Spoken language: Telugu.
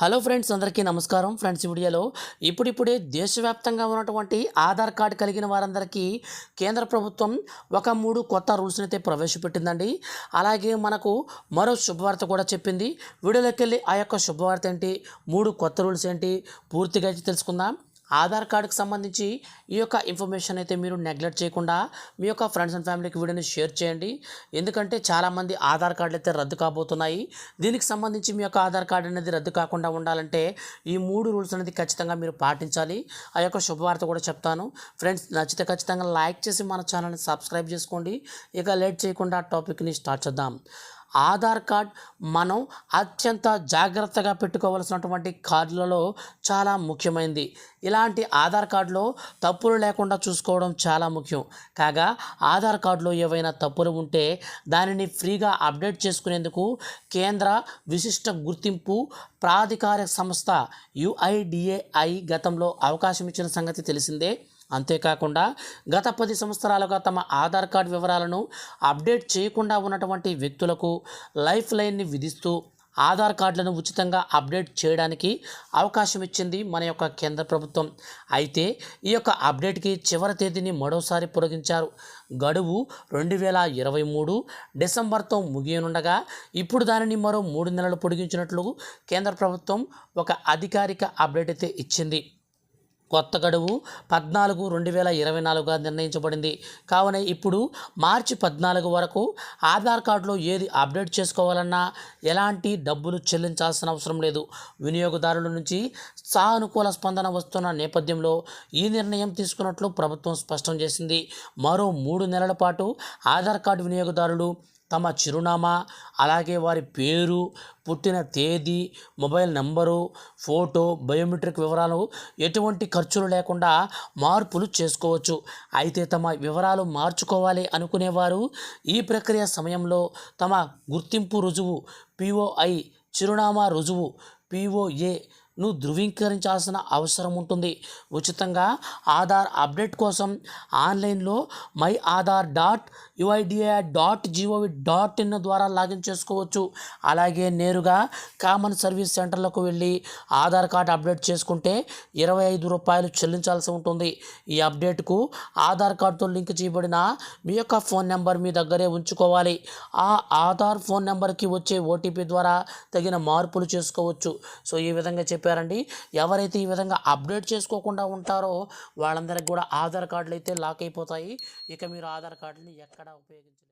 హలో ఫ్రెండ్స్ అందరికీ నమస్కారం. ఫ్రెండ్స్ వీడియోలో ఇప్పుడిప్పుడే దేశవ్యాప్తంగా ఉన్నటువంటి ఆధార్ కార్డు కలిగిన వారందరికీ కేంద్ర ప్రభుత్వం ఒక మూడు కొత్త రూల్స్ని అయితే ప్రవేశపెట్టిందండి. అలాగే మనకు మరో శుభవార్త కూడా చెప్పింది. వీడియోలోకి వెళ్ళి ఆ యొక్క శుభవార్త ఏంటి? మూడు కొత్త రూల్స్ ఏంటి? పూర్తిగా అయితే తెలుసుకుందాం. ఆధార్ కార్డుకు సంబంధించి ఈ యొక్క ఇన్ఫర్మేషన్ అయితే మీరు నెగ్లెక్ట్ చేయకుండా మీ యొక్క ఫ్రెండ్స్ అండ్ ఫ్యామిలీకి వీడియోని షేర్ చేయండి. ఎందుకంటే చాలామంది ఆధార్ కార్డులు అయితే రద్దు కాబోతున్నాయి. దీనికి సంబంధించి మీ యొక్క ఆధార్ కార్డు అనేది రద్దు కాకుండా ఉండాలంటే ఈ మూడు రూల్స్ అనేది ఖచ్చితంగా మీరు పాటించాలి. ఆ యొక్క శుభవార్త కూడా చెప్తాను. ఫ్రెండ్స్ నచ్చితే ఖచ్చితంగా లైక్ చేసి మన ఛానల్ని సబ్స్క్రైబ్ చేసుకోండి. ఇక లేట్ చేయకుండా టాపిక్ని స్టార్ట్ చేద్దాం. ఆధార్ కార్డ్ మనం అత్యంత జాగ్రత్తగా పెట్టుకోవాల్సినటువంటి కార్డులలో చాలా ముఖ్యమైనది ఇలాంటి ఆధార్ కార్డులో తప్పులు లేకుండా చూసుకోవడం చాలా ముఖ్యం. కాగా ఆధార్ కార్డులో ఏవైనా తప్పులు ఉంటే దానిని ఫ్రీగా అప్డేట్ చేసుకునేందుకు కేంద్ర విశిష్ట గుర్తింపు ప్రాధికార సంస్థ యుఐడిఏఐ గతంలో అవకాశం ఇచ్చిన సంగతి తెలిసిందే. అంతేకాకుండా గత పది సంవత్సరాలుగా తమ ఆధార్ కార్డు వివరాలను అప్డేట్ చేయకుండా ఉన్నటువంటి వ్యక్తులకు లైఫ్ లైన్ని విధిస్తూ ఆధార్ కార్డులను ఉచితంగా అప్డేట్ చేయడానికి అవకాశం ఇచ్చింది మన యొక్క కేంద్ర ప్రభుత్వం. అయితే ఈ యొక్క అప్డేట్కి చివరి తేదీని మరోసారి పొడిగించారు గడువు రెండు వేల ఇరవై మూడు డిసెంబర్తో ముగియనుండగా ఇప్పుడు దానిని మరో మూడు నెలలు పొడిగించినట్లు కేంద్ర ప్రభుత్వం ఒక అధికారిక అప్డేట్ అయితే ఇచ్చింది. కొత్త గడువు పద్నాలుగు రెండు వేల ఇరవై నాలుగుగా నిర్ణయించబడింది. కావున ఇప్పుడు మార్చి పద్నాలుగు వరకు ఆధార్ కార్డులో ఏది అప్డేట్ చేసుకోవాలన్నా ఎలాంటి డబ్బులు చెల్లించాల్సిన అవసరం లేదు. వినియోగదారుల నుంచి సానుకూల స్పందన వస్తున్న నేపథ్యంలో ఈ నిర్ణయం తీసుకున్నట్లు ప్రభుత్వం స్పష్టం చేసింది. మరో మూడు నెలల పాటు ఆధార్ కార్డు వినియోగదారులు తమ చిరునామా అలాగే వారి పేరు పుట్టిన తేదీ మొబైల్ నంబరు ఫోటో బయోమెట్రిక్ వివరాలు ఎటువంటి ఖర్చులు లేకుండా మార్పులు చేసుకోవచ్చు. అయితే తమ వివరాలు మార్చుకోవాలి అనుకునేవారు ఈ ప్రక్రియ సమయంలో తమ గుర్తింపు రుజువు పిఓఐ చిరునామా రుజువు పిఓఏ నువ్వు ధృవీకరించాల్సిన అవసరం ఉంటుంది. ఉచితంగా ఆధార్ అప్డేట్ కోసం ఆన్లైన్లో my Aadhaar dot UIDAI dot GOV dot in ద్వారా లాగిన్ చేసుకోవచ్చు. అలాగే నేరుగా కామన్ సర్వీస్ సెంటర్లకు వెళ్ళి ఆధార్ కార్డ్ అప్డేట్ చేసుకుంటే ఇరవై ఐదు రూపాయలు చెల్లించాల్సి ఉంటుంది. ఈ అప్డేట్కు ఆధార్ కార్డుతో లింక్ చేయబడిన మీ యొక్క ఫోన్ నెంబర్ మీ దగ్గరే ఉంచుకోవాలి. ఆ ఆధార్ ఫోన్ నెంబర్కి వచ్చే ఓటీపీ ద్వారా తగిన మార్పులు చేసుకోవచ్చు. సో ఈ విధంగా చెప్పారండి. ఎవరైతే ఈ విధంగా అప్డేట్ చేసుకోకుండా ఉంటారో వాళ్ళందరికీ కూడా ఆధార్ కార్డులు అయితే లాక్ అయిపోతాయి. ఇక మీరు ఆధార్ కార్డుని ఎక్కడ ఉపయోగించలేరు.